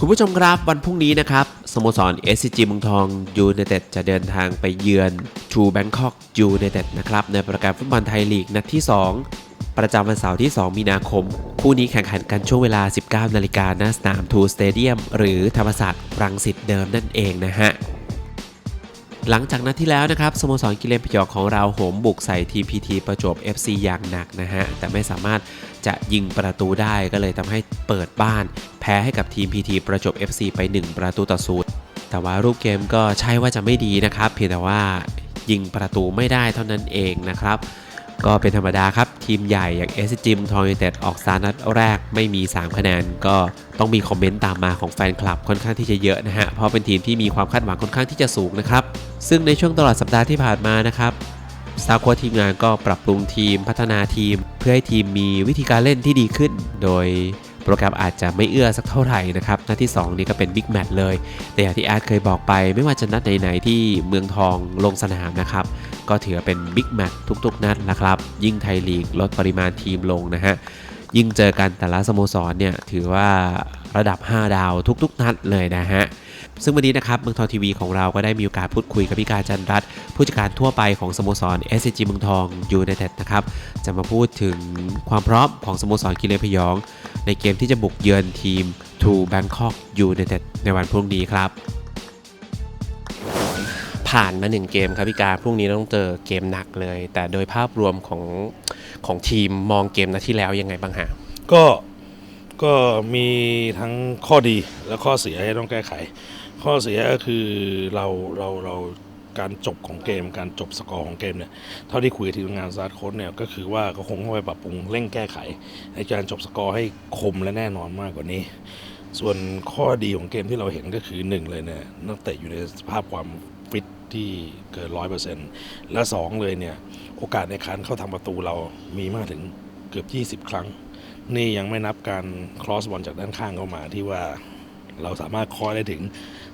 คุณผู้ชมครับวันพรุ่งนี้นะครับสโมสร SCG เมืองทองยูไนเต็ดจะเดินทางไปเยือนทูแบงคอกยูไนเต็ดนะครับในประกาศฟุตบอลไทยลีกนัดที่ 2 ประจำวันเสาร์ที่ 2 มีนาคม คู่นี้แข่งขันกันช่วงเวลา 19 นาฬิกาณสนามทูสเตเดียมหรือธรรมศาสตร์รังสิตเดิมนั่นเองนะฮะ หลังจากนัดที่แล้วนะครับสโมสรกิเลนพยองของเราโหมบุกใส่ทีพีทีประจวบ FC อย่างหนักนะฮะ แต่ไม่สามารถจะยิงประตูได้ก็เลยทำให้เปิดบ้าน แพ้ให้กับทีมพีทีประจวบ FC ไป 1 ประตูต่อศูนย์แต่ว่ารูปเกมก็ใช่ว่าจะไม่ดีนะครับ เพียงแต่ว่ายิงประตูไม่ได้เท่านั้นเองนะครับ ก็เป็นธรรมดาครับ ทีมใหญ่อย่างเอสจิมทอยเต็ดออกสานัดแรกไม่มี 3 คะแนน ก็ต้องมีคอมเมนต์ตามมาของแฟนคลับค่อนข้างที่จะเยอะนะฮะ เพราะเป็นทีมที่มีความคาดหวังค่อนข้างที่จะสูงนะครับ ซึ่งในช่วงตลอดสัปดาห์ที่ผ่านมานะครับสตาร์โค้ทีมงานก็ปรับปรุงทีมพัฒนาทีม เพื่อให้ทีมมีวิธีการเล่นที่ดีขึ้น โดย โปรแกรมอาจจะไม่เอื้อสักเท่าไหร่นะครับนัดที่ 2 นี้ก็เป็นบิ๊กแมตช์เลยแต่อย่างที่อาร์ตเคยบอกไป ไม่ว่าจะนัดไหนๆที่เมืองทองลงสนามนะครับก็ถือเป็นบิ๊กแมตช์ทุกๆ นัดนะครับ ยิ่งไทยลีกลดปริมาณทีมลงนะฮะยิ่งเจอกันแต่ละสโมสรเนี่ยถือว่าระดับ 5 ดาวทุกๆ นัดเลยนะฮะ ซึ่งวันนี้นะครับเมืองทองทีวีของเราก็ได้มีโอกาสพูดคุยกับพี่การจันรัตน์ผู้จัดการทั่วไปของสโมสร s c g เมืองทองยูไนเต็ดนะครับจะมาพูดถึงความพร้อมของสโมสรกิเลนพยอง ในเกมที่จะบุกเยือนทีม True Bangkok United ในวันพรุ่งนี้ครับ ผ่านมาหนึ่งเกมครับพี่การพรุ่งนี้ต้องเจอเกมหนักเลย แต่โดยภาพรวมของของทีมมองเกมนัดที่แล้วยังไงบ้างฮะก็ก็มีทั้งข้อดีและข้อเสียให้ต้องแก้ไข ข้อเสียก็คือเราเราเราการจบของเกม การจบสกอร์ของเกมเนี่ยเท่าที่คุยทีมงานซาร์โค้ชเนี่ยก็คือว่าก็คงต้องไปปรับปรุงเร่งแก้ไขในการจบสกอร์ให้คมและแน่นอนมากกว่านี้ ส่วนข้อดีของเกมที่เราเห็นก็คือหนึ่งเลยเนี่ยนักเตะอยู่ในสภาพความฟิตที่เกินร้อยเปอร์เซ็นต์และสองเลยเนี่ย โอกาสในการเข้าทำประตูเรามีมากถึงเกือบ 20 ครั้ง นี่ยังไม่นับการครอสบอลจากด้านข้างเข้ามาที่ว่า เราสามารถคอยได้ถึง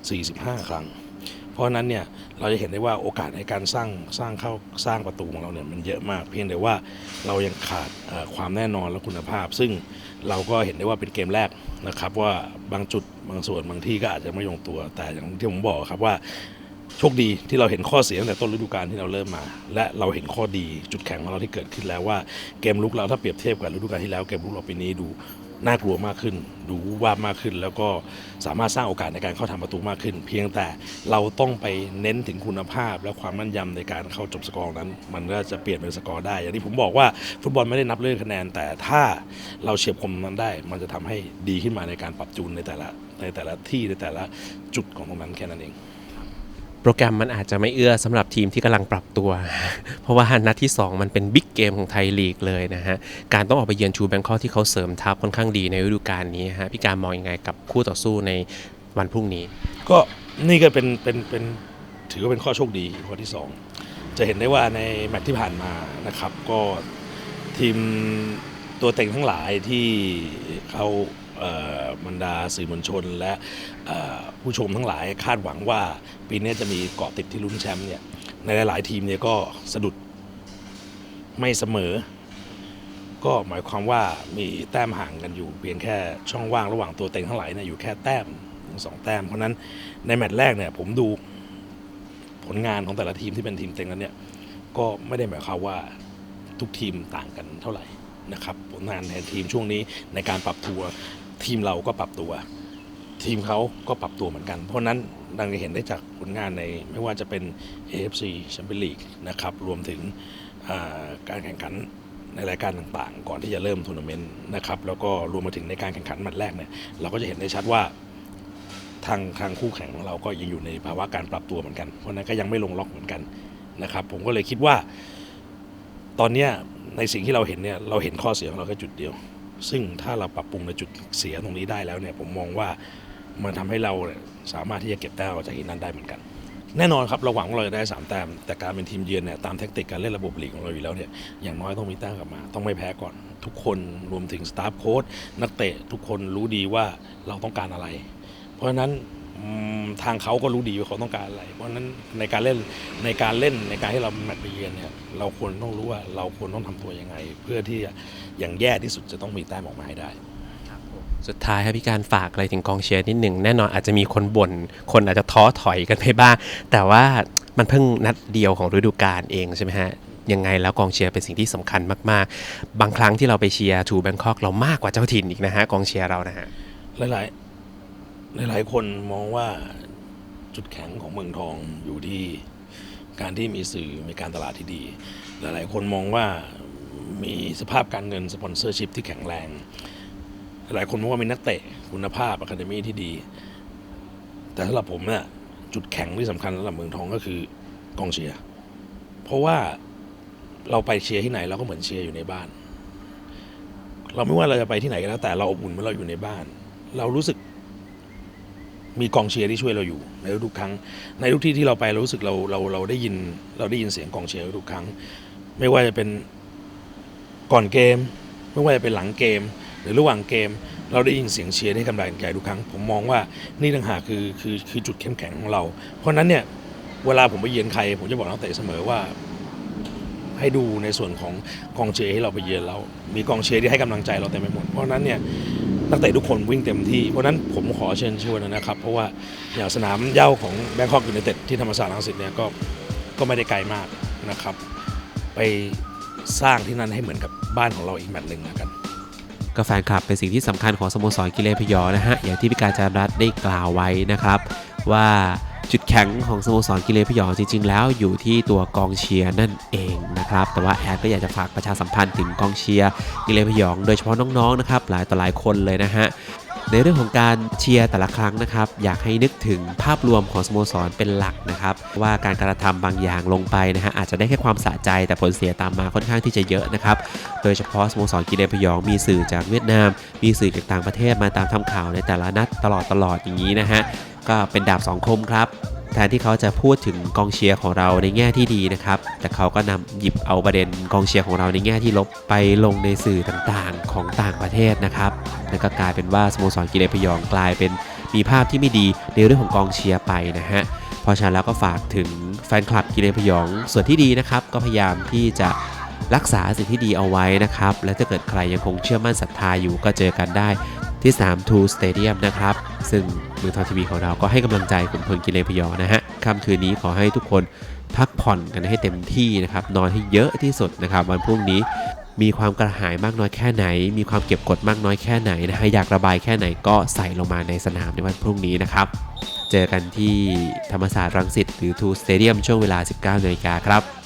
45 ครั้ง เพราะนั้นเนี่ยเราจะเห็นได้ว่าโอกาสในการสร้างสร้างเข้าสร้างประตูของเราเนี่ยมันเยอะมาก เพียงแต่ว่าเรายังขาดความแน่นอนและคุณภาพ ซึ่งเราก็เห็นได้ว่าเป็นเกมแรกนะครับ ว่าบางจุดบางส่วนบางที่ก็อาจจะไม่ลงตัวแต่อย่างที่ผมบอกครับว่าโชคดีที่เราเห็นข้อเสียตั้งแต่ต้นฤดูกาลที่เราเริ่มมา และเราเห็นข้อดีจุดแข็งของเราที่เกิดขึ้นแล้วว่าเกมลุกเราถ้าเปรียบเทียบกับฤดูกาลที่แล้วเกมลุกเราปีนี้ดู น่ากลัวมากขึ้น ดูวูบวามากขึ้น แล้วก็สามารถสร้างโอกาสในการเข้าทำประตูมากขึ้น เพียงแต่เราต้องไปเน้นถึงคุณภาพ และความมั่นยำในการเข้าจบสกอร์นั้น มันก็จะเปลี่ยนเป็นสกอร์ได้ อย่างที่ผมบอกว่าฟุตบอลไม่ได้นับเรื่องคะแนน แต่ถ้าเราเฉียบคมนั้นได้ มันจะทำให้ดีขึ้นมาในการปรับจูนในแต่ละในแต่ละที่ในแต่ละจุดของตรงนั้นแค่นั้นเอง โปรแกรมมันอาจจะไม่เอื้อสำหรับทีมที่กำลังปรับตัว เพราะว่านัดที่ 2 มันเป็นบิ๊กเกมของไทยลีกเลยนะฮะ การต้องออกไปเยือนชูแบงคอกที่เขาเสริมทัพค่อนข้างดีในฤดูกาลนี้ฮะพี่การมองยังไงกับคู่ต่อสู้ในวันพรุ่งนี้ ก็นี่ก็เป็นเป็นเป็นถือว่าเป็นข้อโชคดีข้อที่ 2 จะเห็นได้ว่าในแมตช์ที่ผ่านมานะครับ ก็ทีมตัวเต็งทั้งหลายที่เขา บรรดาสื่อมวลชน และผู้ชมทั้งหลายคาดหวังว่าปีนี้จะมีเกาะติดที่ลุ้นแชมป์เนี่ยในหลาย ๆ ทีมเนี่ยก็สะดุดไม่เสมอ ก็หมายความว่ามีแต้มห่างกันอยู่ เพียงแค่ช่องว่างระหว่างตัวเต็งทั้งหลายเนี่ยอยู่แค่แต้มสองแต้ม เพราะนั้นในแมตช์แรกเนี่ยผมดูผลงานของแต่ละทีมที่เป็นทีมเต็งนั้นเนี่ยก็ไม่ได้หมายความว่าทุกทีมต่างกันเท่าไหร่นะครับผลงานในทีมช่วงนี้ในการปรับตัว ทีมเราก็ปรับตัว ทีมเขาก็ปรับตัวเหมือนกัน เพราะนั้นดังจะเห็นได้จากผลงานในไม่ว่าจะเป็น AFC แชมเปี้ยนลีกนะครับรวมถึงการแข่งขันในรายการต่างๆ ก่อนที่จะเริ่มทัวร์นาเมนต์นะครับแล้วก็รวมมาถึงในการแข่งขันแมตช์แรกเนี่ยเราก็จะเห็นได้ชัดว่าทางทางคู่แข่งของเราก็ยังอยู่ในภาวะการปรับตัวเหมือนกัน เพราะนั้นก็ยังไม่ลงล็อกเหมือนกันนะครับผมก็เลยคิดว่า ตอนนี้ในสิ่งที่เราเห็นเนี่ยเราเห็นข้อเสียของเราแค่จุดเดียว ซึ่งถ้าเราปรับปรุงในจุดเสียตรงนี้ได้แล้วเนี่ยผมมองว่ามันทำให้เราสามารถที่จะเก็บแต้มออกจากที่นั้นได้เหมือนกัน แน่นอนครับเราหวังว่าเราจะได้สามแต้มแต่การเป็นทีมเยือนเนี่ยตามแทคติกการเล่นระบบลีกของเราอยู่แล้วเนี่ยอย่างน้อยต้องมีแต้มกลับมา ต้องไม่แพ้ก่อน ทุกคนรวมถึงสตาฟโค้ชนักเตะทุกคนรู้ดีว่าเราต้องการอะไร เพราะฉะนั้น ทางเขาก็รู้ดีว่าเขาต้องการอะไร เพราะฉะนั้นในการเล่นในการเล่นในการที่เราแมตช์ไปเยือนเนี่ยเราควรต้องรู้ว่าเราควรต้องทำตัวยังไง เพื่อที่จะอย่างแย่ที่สุดจะต้องมีแต้มออกมาให้ได้สุดท้ายครับพี่การฝากอะไรถึงกองเชียร์นิดหนึ่งแน่นอนอาจจะมีคนบ่นคนอาจจะท้อถอยกันไปบ้างแต่ว่ามันเพิ่งนัดเดียวของฤดูกาลเองใช่ไหมฮะยังไงแล้วกองเชียร์เป็นสิ่งที่สำคัญมากๆ บางครั้งที่เราไปเชียร์ทูแบงคอกเรามากกว่าเจ้าถิ่นอีกนะฮะกองเชียร์เรานะฮะหลายๆ หลายๆคนมองว่าจุดแข็งของเมืองทองอยู่ที่การที่มีสื่อมีการตลาดที่ดี หลายๆคนมองว่ามีสภาพการเงินสปอนเซอร์ชิพที่แข็งแรง หลายคนมองว่ามีนักเตะคุณภาพอะคาเดมี่ที่ดี แต่สำหรับผมเนี่ยจุดแข็งที่สำคัญสำหรับเมืองทองก็คือกองเชียร์ เพราะว่าเราไปเชียร์ที่ไหนเราก็เหมือนเชียร์อยู่ในบ้าน เราไม่ว่าเราจะไปที่ไหนก็แล้วแต่เราอบอุ่นเมื่อเราอยู่ในบ้าน เรารู้สึก มีกองเชียร์ที่ช่วยเราอยู่ในทุกครั้ง ในทุกที่ที่เราไปเรารู้สึกเราเราเราได้ยินเราได้ยินเสียงกองเชียร์ทุกครั้ง ไม่ว่าจะเป็นก่อนเกม ไม่ว่าจะเป็นหลังเกม หรือระหว่างเกม เราได้ยินเสียงเชียร์ได้กำลังใจทุกครั้ง ผมมองว่านี่ต่างหากคือคือคือจุดเข้มแข็งของเรา เพราะนั้นเนี่ยเวลาผมไปเยือนใคร ผมจะบอกนักเตะเสมอว่าให้ดูในส่วนของกองเชียร์ที่เราไปเยือนแล้วมีกองเชียร์ที่ให้กำลังใจเราเต็มไปหมด เพราะนั้นเนี่ย นักเตะทุกคนวิ่งเต็มที่เพราะนั้นผมขอเชิญชวนนะครับ เพราะว่าอย่างสนามเย่าของแบงคอกยูไนเต็ดที่ธรรมศาสตร์รังสิตเนี่ยก็ก็ไม่ได้ไกลมากนะครับ ไปสร้างที่นั่นให้เหมือนกับบ้านของเราอีกแมตช์หนึ่งแล้วกันก็แฟนคลับเป็นสิ่งที่สำคัญของสโมสรกิเลนพยอนะฮะอย่างที่พิการจารัตได้กล่าวไว้นะครับ ว่า จุดแข็งของสโมสรกิเลนพยองจริง ๆ แล้วอยู่ที่ตัวกองเชียร์นั่นเองนะครับ แต่ว่าแอดก็อยากจะฝากประชาสัมพันธ์ถึงกองเชียร์กิเลนพยอง โดยเฉพาะน้องๆนะครับหลายต่อหลายคนเลยนะฮะในเรื่องของการเชียร์แต่ละครั้งนะครับ อยากให้นึกถึงภาพรวมของสโมสรเป็นหลักนะครับ ว่าการกระทำบางอย่างลงไปนะฮะอาจจะได้แค่ความสะใจแต่ผลเสียตามมาค่อนข้างที่จะเยอะนะครับ โดยเฉพาะสโมสรกีฬาพยองมีสื่อจากเวียดนาม มีสื่อจากต่างประเทศมาตามทำข่าวในแต่ละนัดตลอดตลอดอย่างนี้นะฮะ ก็เป็นดาบสองคมครับแทนที่เขาจะพูดถึงกองเชียร์ของเราในแง่ที่ดีนะครับ แต่เขาก็นำหยิบเอาประเด็นกองเชียร์ของเราในแง่ที่ลบไปลงในสื่อต่างๆ ของต่างประเทศนะครับนั่นก็กลายเป็นว่าสโมสรกีฬาพยองกลายเป็นมีภาพที่ไม่ดีในเรื่องของกองเชียร์ไปนะฮะ เพราะฉะนั้นแล้วก็ฝากถึงแฟนคลับกีฬาพยองส่วนที่ดีนะครับ ก็พยายามที่จะรักษาสิ่งที่ดีเอาไว้นะครับ และถ้าเกิดใครยังคงเชื่อมั่นศรัทธาอยู่ก็เจอกันได้ที่3 2 Stadium นะครับ ซึ่งเมืองทองทีวีของเราก็ให้กำลังใจขุนพลกีฬาพยอนะฮะค่ำคืนนี้ขอให้ทุกคนพักผ่อนกันให้เต็มที่นะครับนอนให้เยอะที่สุดนะครับวันพรุ่งนี้มีความกระหายมากน้อยแค่ไหน มีความเก็บกดมากน้อยแค่ไหนนะฮะอยากระบายแค่ไหนก็ใส่ลงมาในสนามในวันพรุ่งนี้นะครับ เจอกันที่ธรรมศาสตร์รังสิตหรือทูสเตเดียมช่วงเวลา 19นาฬิกาครับ